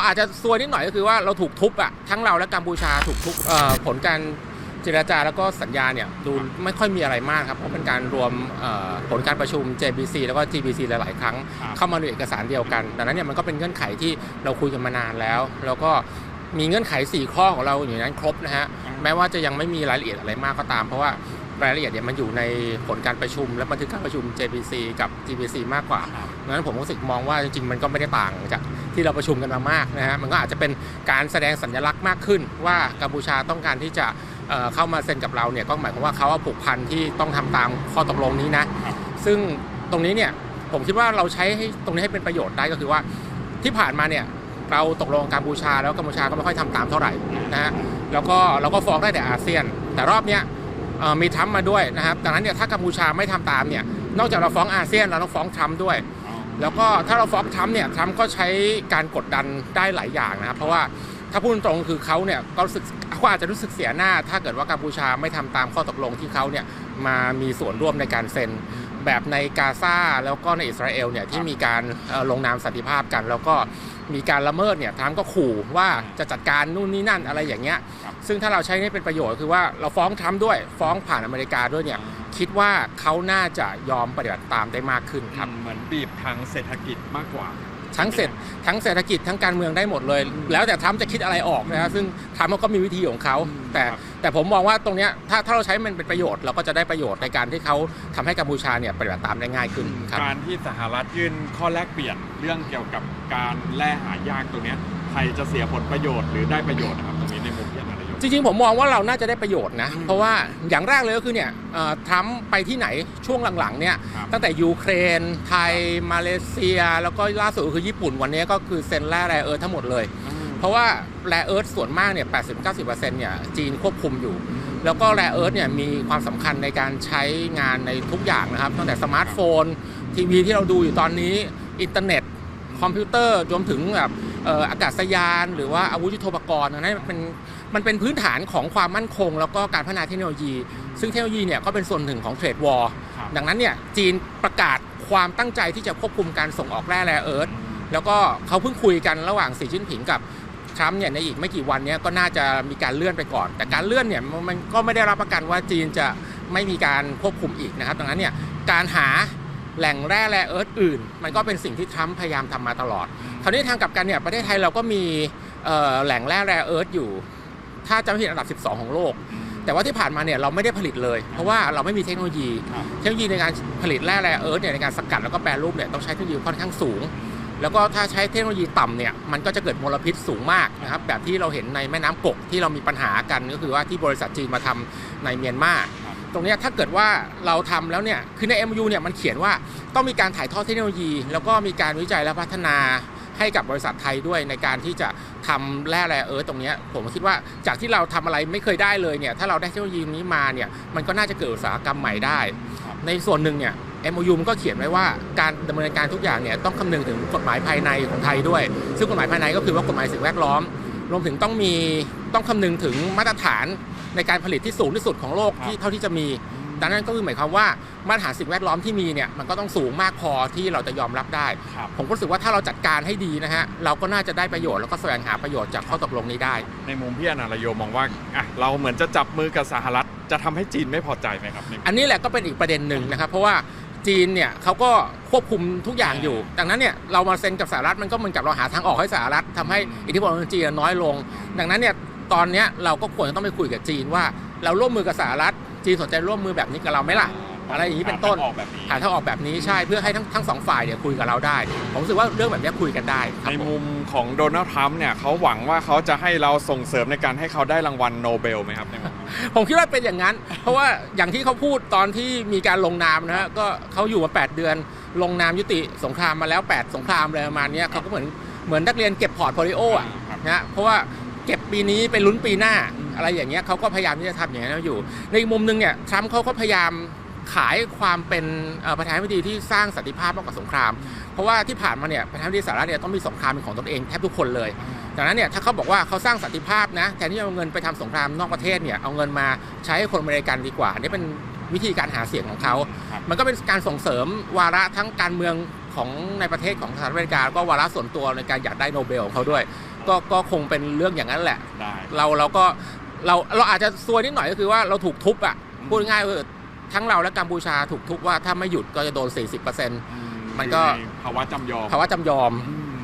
เราอาจจะซวยนิดหน่อยก็คือว่าเราถูกทุบอะทั้งเราและกัมพูชาถูกทุบเอ่อผลการเจรจาแล้วก็สัญญาเนี่ยดูไม่ค่อยมีอะไรมากครับ เพราะเป็นการรวมเอ่อผลการประชุม JBC แล้วก็ GBC หลาย ๆ ครั้งครับเข้ามาในเอกสารเดียวกันดังนั้นเนี่ยมันก็เป็นเงื่อนไขที่เราคุยกันมานานแล้ว แล้วก็มีเงื่อนไข 4 ข้อของเราอยู่ในนั้นครบนะฮะแม้ว่าจะยังไม่มีรายละเอียดอะไรมากก็ตาม เพราะว่า รายละเอียดเนี่ยมันอยู่ในผลการประชุม และบันทึกการประชุม JBC กับ GBC มากกว่าครับดังนั้นผมรู้สึกมองว่าจริงๆ มันก็ไม่ได้ต่างจากที่เราประชุมกันมามากนะฮะ มันก็อาจจะเป็นการแสดงสัญลักษณ์มากขึ้น ว่ากัมพูชาต้องการที่จะเอ่อเข้ามาเซ็นกับเราเนี่ยก็หมายความว่าเขาว่าผูกพันที่ต้องทำตามข้อตกลงนี้นะครับซึ่งตรงนี้เนี่ยผมคิดว่าเราใช้ให้ตรงนี้ให้เป็นประโยชน์ได้ก็คือว่าที่ผ่านมาเนี่ยเราตกลงกับกัมพูชาแล้วกัมพูชาก็ไม่ค่อยทำตามเท่าไหร่นะฮะแล้วก็เราก็ฟ้องได้แต่อาเซียน แต่รอบเนี้ยเอ่อ มีทรัมป์มาด้วยนะครับดังนั้นเนี่ยถ้ากัมพูชาไม่ทำตามเนี่ยนอกจากเราฟ้องอาเซียนเราต้องฟ้องทรัมป์ด้วย แล้วก็ถ้าเราฟ้องทรัมป์เนี่ยทรัมป์ก็ใช้การกดดันได้หลายอย่างนะครับเพราะว่าถ้าพูดตรงคือเขาเนี่ยก็รู้สึกเขาอาจจะรู้สึกเสียหน้า ถ้าเกิดว่ากัมพูชาไม่ทำตามข้อตกลงที่เขาเนี่ยมามีส่วนร่วมในการเซ็นแบบในกาซาแล้วก็ในอิสราเอลเนี่ยที่มีการลงนามสันติภาพกัน แล้วก็ มีการละเมิดเนี่ยทรัมป์ก็ขู่ว่าจะจัดการนู่นนี่นั่นอะไรอย่างเงี้ยครับซึ่งถ้าเราใช้ให้เป็นประโยชน์คือว่าเราฟ้องทรัมป์ด้วยฟ้องผ่านอเมริกาด้วยเนี่ยคิดว่าเขาน่าจะยอมปฏิบัติตามได้มากขึ้นครับเหมือนบีบทางเศรษฐกิจมากกว่า ทั้งเสร็จทั้งเศรษฐกิจทั้งการเมืองได้หมดเลย แล้วแต่ทรัมป์จะคิดอะไรออกนะฮะซึ่งทรัมป์ก็มีวิธีของเขาแต่ครับแต่ผมมองว่าตรงเนี้ยถ้าถ้าเราใช้มันเป็นประโยชน์เราก็จะได้ประโยชน์ในการที่เขาทำให้กัมพูชาเนี่ยปฏิบัติตามได้ง่ายขึ้นครับการที่สหรัฐยื่นข้อแลกเปลี่ยนเรื่องเกี่ยวกับการแล่หายากตรงเนี้ยไทยจะเสียผลประโยชน์หรือได้ประโยชน์นะครับ จริงๆ ผมมองว่าเราน่าจะได้ประโยชน์นะอืมเพราะว่าอย่างแรกเลยก็คือเนี่ยเอ่อทรัมป์ไปที่ไหนช่วงหลังๆเนี่ยครับตั้งแต่ยูเครน ไทย มาเลเซีย แล้วก็ล่าสุดก็คือญี่ปุ่นวันนี้ก็คือเซ็นแร่แรเอิร์ธทั้งหมดเลย เพราะว่าแรเอิร์ธส่วนมากเนี่ย 80-90%เนี่ยจีนควบคุมอยู่แล้วก็แรเอิร์ธเนี่ยมีความสำคัญในการใช้งานในทุกอย่างนะครับตั้งแต่สมาร์ทโฟน ทีวีที่เราดูอยู่ตอนนี้ อินเทอร์เน็ต คอมพิวเตอร์รวมถึงแบบเอ่ออากาศยาน หรือว่าอาวุธยุทโธปกรณ์อันนั้นมันเป็น มันเป็นพื้นฐานของความมั่นคง แล้วก็การพัฒนาเทคโนโลยี ซึ่งเทคโนโลยีเนี่ยก็เป็นส่วนหนึ่งของเทรดวอร์ครับดังนั้นเนี่ยจีนประกาศความตั้งใจที่จะควบคุมการส่งออกแร่แรเอิร์ธแล้วก็เขาเพิ่งคุยกันระหว่างสีจิ้นผิงกับทรัมป์เนี่ยในอีกไม่กี่วันเนี้ยก็น่าจะมีการเลื่อนไปก่อน แต่การเลื่อนเนี่ยมันมันก็ไม่ได้รับประกันว่าจีนจะไม่มีการควบคุมอีกนะครับ ดังนั้นเนี่ยการหาแหล่งแร่แร่เอิร์ธอื่น มันก็เป็นสิ่งที่ทรัมป์พยายามทำมาตลอด คราวนี้ทางกลับกันเนี่ยประเทศไทยเราก็มีเอ่อแหล่งแร่แร่เอิร์ธอยู่ ถ้าจำไม่ผิดอันดับ 12 ของโลก แต่ว่าที่ผ่านมาเนี่ยเราไม่ได้ผลิตเลย เพราะว่าเราไม่มีเทคโนโลยีครับเทคโนโลยีในการผลิตแร่แร่เอิร์ธเนี่ยในการสกัดแล้วก็แปรรูปเนี่ยต้องใช้เทคโนโลยีค่อนข้างสูง แล้วก็ถ้าใช้เทคโนโลยีต่ำเนี่ยมันก็จะเกิดมลพิษสูงมากนะครับแบบที่เราเห็นในแม่น้ำกกที่เรามีปัญหากันก็คือว่าที่บริษัทจีนมาทำในเมียนมาครับตรงเนี้ยถ้าเกิดว่าเราทำแล้วเนี่ยคือใน MU เนี่ยมันเขียนว่าต้องมีการถ่ายทอดเทคโนโลยี แล้วก็มีการวิจัยและพัฒนาให้กับบริษัทไทยด้วยในการที่จะ ทำแร่แร่เอิร์ธตรงเนี้ยผมคิดว่าจากที่เราทำอะไรไม่เคยได้เลยเนี่ยถ้าเราได้เทคโนโลยีนี้มาเนี่ยมันก็น่าจะเกิดอุตสาหกรรมใหม่ได้ครับในส่วนหนึ่งเนี่ย MOU มันก็เขียนไว้ว่าการดำเนินการทุกอย่างเนี่ยต้องคำนึงถึงกฎหมายภายในของไทยด้วย ซึ่งกฎหมายภายในก็คือว่ากฎหมายสิ่งแวดล้อม รวมถึงต้องมีต้องคำนึงถึงมาตรฐานในการผลิตที่สูงที่สุดของโลกที่เท่าที่จะมี ดังนั้นก็คือหมายความว่ามาตรฐานสิ่งแวดล้อมที่มีเนี่ยมันก็ต้องสูงมากพอที่เราจะยอมรับได้ครับผมก็รู้สึกว่าถ้าเราจัดการให้ดีนะฮะเราก็น่าจะได้ประโยชน์แล้วก็แสวงหาประโยชน์จากข้อตกลงนี้ได้ ในมุมพี่อนาลโยมองว่าอะเราเหมือนจะจับมือกับสหรัฐจะทำให้จีนไม่พอใจไหมครับในมุมอันนี้แหละก็เป็นอีกประเด็นหนึ่งนะครับเพราะว่าจีนเนี่ยเขาก็ควบคุมทุกอย่างอยู่ ดังนั้นเนี่ยเรามาเซ็นกับสหรัฐมันก็เหมือนกับเราหาทางออกให้สหรัฐทำให้อิทธิพลของจีนน้อยลง ดังนั้นเนี่ยตอนเนี้ยเราก็ควรจะต้องไปคุยกับจีนว่า เราร่วมมือกับสหรัฐ จีนสนใจร่วมมือแบบนี้กับเราไหมล่ะอะไรอย่างนี้เป็นต้นหาทางออกแบบนี้หาทางออกแบบนี้ใช่เพื่อให้ทั้งทั้งสองฝ่ายเนี่ยคุยกับเราได้ ผมรู้สึกว่าเรื่องแบบเนี้ยคุยกันได้ครับในผมมุมของโดนัลด์ทรัมป์เนี่ยเขาหวังว่าเขาจะให้เราส่งเสริมในการให้เขาได้รางวัลโนเบลไหมครับในมุมผมคิดว่าเป็นอย่างนั้น เพราะว่าอย่างที่เขาพูดตอนที่มีการลงนามนะฮะก็เขาอยู่มา 8 เดือน ลงนามยุติสงครามมาแล้ว 8 สงครามอะไรประมาณเนี้ยเขาก็เหมือนเหมือนนักเรียนเก็บพอร์ตโฟลิโออะครับนะฮะเพราะว่าเก็บปีนี้ไปลุ้นปีหน้า อะไรอย่างเงี้ยเขาก็พยายามที่จะทำอย่างนั้นอยู่ ในอีกมุมหนึงเนี่ยทรัมป์เขาก็พยายามขายความเป็นเอ่อประธานาธิบดีที่สร้างสันติภาพมากกว่าสงคราม เพราะว่าที่ผ่านมาเนี่ยประธานาธิบดีสหรัฐเนี่ยต้องมีสงครามเป็นของตนเองแทบทุกคนเลยดังนั้นเนี่ยถ้าเขาบอกว่าเขาสร้างสันติภาพนะแทนที่จะเอาเงินไปทำสงครามนอกประเทศเนี่ยเอาเงินมาใช้ให้คนอเมริกันดีกว่าอันนี่เป็นวิธีการหาเสียงของเขาครับมันก็เป็นการส่งเสริมวาระทั้งการเมืองของในประเทศของสหรัฐอเมริกาแล้วก็วาระส่วนตัวในการอยากได้โนเบลของเขาด้วย ก็ก็คงเป็นเรื่องอย่างนั้นแหละได้เราเราก็ เราเราอาจจะซวยนิดหน่อยก็คือว่าเราถูกทุบอะอืมพูดง่ายๆคือทั้งเราและกัมพูชาถูกทุบว่าถ้าไม่หยุดก็จะโดน 40%อืมันก็อยู่ในภาวะจำยอมภาวะจำยอมอืม